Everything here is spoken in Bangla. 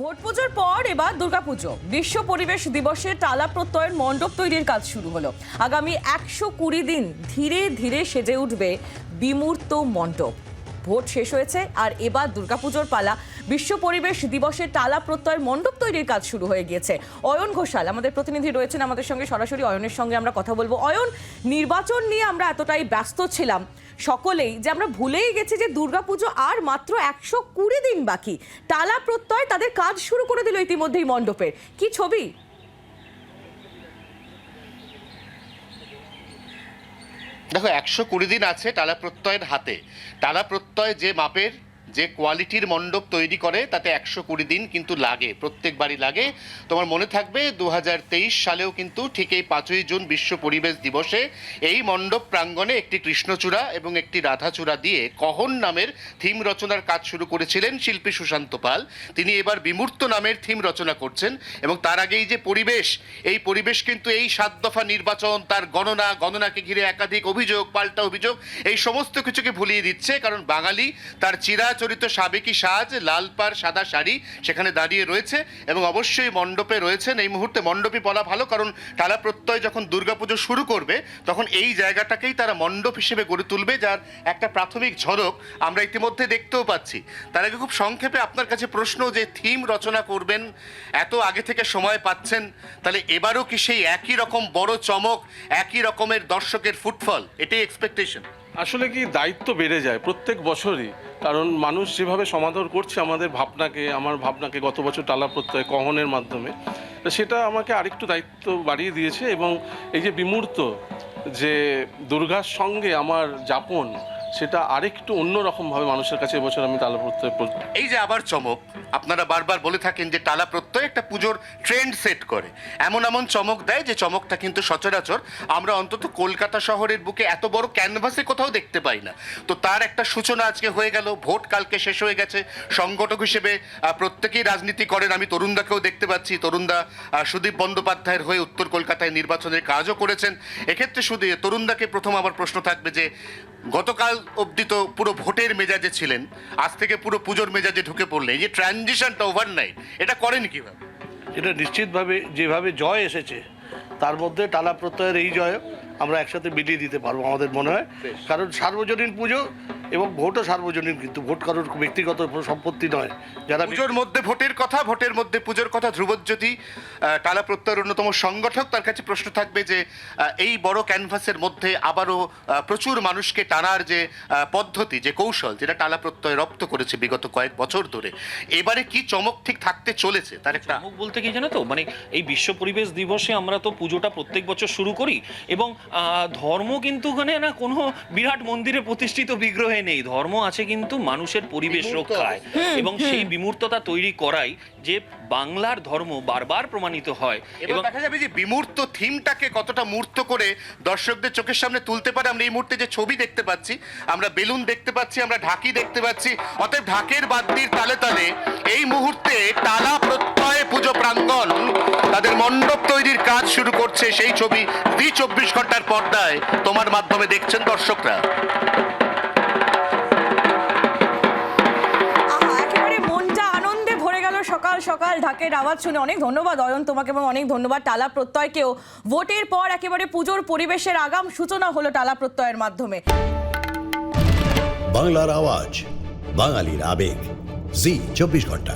ভোট পুজোর পর এবার দুর্গাপুজো। বিশ্ব পরিবেশ দিবসে টালা প্রত্যয়ের মণ্ডপ তৈরির কাজ শুরু হলো। আগামী একশো কুড়ি দিন ধীরে ধীরে সেজে উঠবে বিমূর্ত মণ্ডপ। ভোট শেষ হয়েছে আর এবার দুর্গাপুজোর পালা। বিশ্ব পরিবেশ দিবসের টালা প্রত্যয়ের মণ্ডপ তৈরির কাজ শুরু হয়ে গিয়েছে। অয়ন ঘোষাল, আমাদের প্রতিনিধি রয়েছেন আমাদের সঙ্গে। সরাসরি অয়নের সঙ্গে আমরা কথা বলব। অয়ন, নির্বাচন নিয়ে আমরা এতটাই ব্যস্ত ছিলাম সকলেই যে আমরা ভুলেই গেছি যে দুর্গাপুজো আর মাত্র একশো কুড়ি দিন বাকি। টালা প্রত্যয় তাদের কাজ শুরু করে দিল ইতিমধ্যেই মণ্ডপের কি ছবি? দেখো একশো কুড়ি দিন আছে টালা প্রত্যয়ের হাতে। টালা প্রত্যয় যে মাপের যে কোয়ালিটির মণ্ডপ তৈরি করে, তাতে একশো কুড়ি দিন কিন্তু লাগে, প্রত্যেকবারই লাগে। তোমার মনে থাকবে দু হাজার তেইশ সালেও কিন্তু ঠিক এই পাঁচই জুন বিশ্ব পরিবেশ দিবসে এই মণ্ডপ প্রাঙ্গণে একটি কৃষ্ণচূড়া এবং একটি রাধাচূড়া দিয়ে কহন নামের থিম রচনার কাজ শুরু করেছিলেন শিল্পী সুশান্ত পাল। তিনি এবার বিমূর্ত নামের থিম রচনা করছেন এবং তার আগেই যে পরিবেশ, এই পরিবেশ কিন্তু এই সাত দফা নির্বাচন, তার গণনা, গণনাকে ঘিরে একাধিক অভিযোগ, পাল্টা অভিযোগ, এই সমস্ত কিছুকে ভুলিয়ে দিচ্ছে। কারণ বাঙালি তার চিরাচরিত সাবেকি সাজ, লাল পাড়, সাদা শাড়ি সেখানে দাঁড়িয়ে রয়েছে এবং অবশ্যই মণ্ডপে রয়েছেন। এই মুহূর্তে মণ্ডপই বলা ভালো, কারণ টালা প্রত্যয় যখন দুর্গাপুজো শুরু করবে, তখন এই জায়গাটাকেই তারা মণ্ডপ হিসেবে গড়ে তুলবে, যার একটা প্রাথমিক ঝলক আমরা ইতিমধ্যে দেখতেও পাচ্ছি। তার আগে খুব সংক্ষেপে আপনার কাছে প্রশ্ন যে, থিম রচনা করবেন, এত আগে থেকে সময় পাচ্ছেন, তাহলে এবারও কি সেই একই রকম বড় চমক, একই রকমের দর্শকের ফুটফল? এটাই এক্সপেকটেশন আসলে কি দায়িত্ব বেড়ে যায় প্রত্যেক বছরই? কারণ মানুষ যেভাবে সমাদর করছে আমাদের ভাবনাকে, আমার ভাবনাকে গত বছর টালা প্রত্যয় কহনের মাধ্যমে সেটা আমাকে আরেকটু দায়িত্ব বাড়িয়ে দিয়েছে এবং এই যে বিমূর্ত যে দুর্গার সঙ্গে আমার যাপন সেটা আরেকটু অন্যরকমভাবে মানুষের কাছে এবছর আমি টালা প্রত্যয় পর- এই যে আবার চমক, আপনারা বারবার বলে থাকেন যে টালা প্রত্যয় একটা পুজোর ট্রেন্ড সেট করে। এমন এমন চমক দেয় যে চমকটা কিন্তু সচরাচর আমরা অন্তত কলকাতা শহরের বুকে এত বড় ক্যানভাসে কোথাও দেখতে পাই না। তো তার একটা সূচনা আজকে হয়ে গেল, ভোট কালকে শেষ হয়ে গেছে। সংগঠক হিসেবে প্রত্যেকেই রাজনীতি করেন, আমি তরুণদাকেও দেখতে পাচ্ছি। তরুণদা সুদীপ বন্দ্যোপাধ্যায়ের হয়ে উত্তর কলকাতায় নির্বাচনের কাজও করেছেন। এক্ষেত্রে শুধু তরুণদাকে প্রথম আমার প্রশ্ন থাকবে যে গতকাল অবধি তো পুরো ভোটের মেজাজে ছিলেন। আজ থেকে পুরো পুজোর মেজাজে ঢুকে পড়লেন। এই যে ট্রানজিশনটা ওভারনাইট এটা করেন কীভাবে? এটা নিশ্চিতভাবে যেভাবে জয় এসেছে তার মধ্যে টালা প্রত্যয়ের এই জয় আমরা একসাথে মিলিয়ে দিতে পারব আমাদের মনে হয়। কারণ সার্বজনীন পুজো এবং ভোটও সার্বজনীন কিন্তু ভোট কারোর ব্যক্তিগত সম্পত্তি নয়। যারা পুজোর মধ্যে ভোটের কথা ভোটের মধ্যে পুজোর কথা ধ্রুবজ্যোতি টালা প্রত্যয়ের অন্যতম সংগঠক তার কাছে প্রশ্ন থাকবে যে এই বড় ক্যানভাসের মধ্যে আবারও প্রচুর মানুষকে টানার যে পদ্ধতি যে কৌশল যেটা টালা প্রত্যয় রপ্ত করেছে বিগত কয়েক বছর ধরে এবারে কি চমক ঠিক থাকতে চলেছে? তার একটা চমক বলতে কি জানো তো? মানে এই বিশ্ব পরিবেশ দিবসে আমরা তো পুজোটা প্রত্যেক বছর শুরু করি এবং ধর্ম কিন্তু ওখানে না কোনো বিরাট মন্দিরে প্রতিষ্ঠিত বিগ্রহে নেই ধর্ম আছে কিন্তু মানুষের পরিবেশ রক্ষায়। এবং সেই বিমূর্ততা তৈরি করাই যে বাংলার ধর্ম বারবার প্রমাণিত হয়। এবং দেখা যাবে যে বিমূর্ত থিমটাকে কতটা মূর্ত করে দর্শকদের চোখের সামনে তুলতে পারে। আমরা এই মুহূর্তে যে ছবি দেখতে পাচ্ছি আমরা বেলুন দেখতে পাচ্ছি আমরা ঢাকি দেখতে পাচ্ছি। অতএব ঢাকের বাদ্যির তালে তালে এই মুহূর্তে টালা প্রত্যয় পুজো প্রাঙ্গণ তাদের মণ্ডপ তৈরির কাজ শুরু করছে। সেই ছবি জি চব্বিশ ঘণ্টার পর্দায় তোমার মাধ্যমে দেখছেন দর্শকরা। সকাল ঢাকের আওয়াজ শুনে অনেক ধন্যবাদ, অয়ন তোমাকে এবং অনেক ধন্যবাদ। টালা প্রত্যয়কেও ভোটের পর একেবারে পুজোর পরিবেশের আগাম সূচনা হলো টালা প্রত্যয়ের মাধ্যমে। বাংলার আওয়াজ, বাঙালির আবেগ। জি, চব্বিশ ঘণ্টা।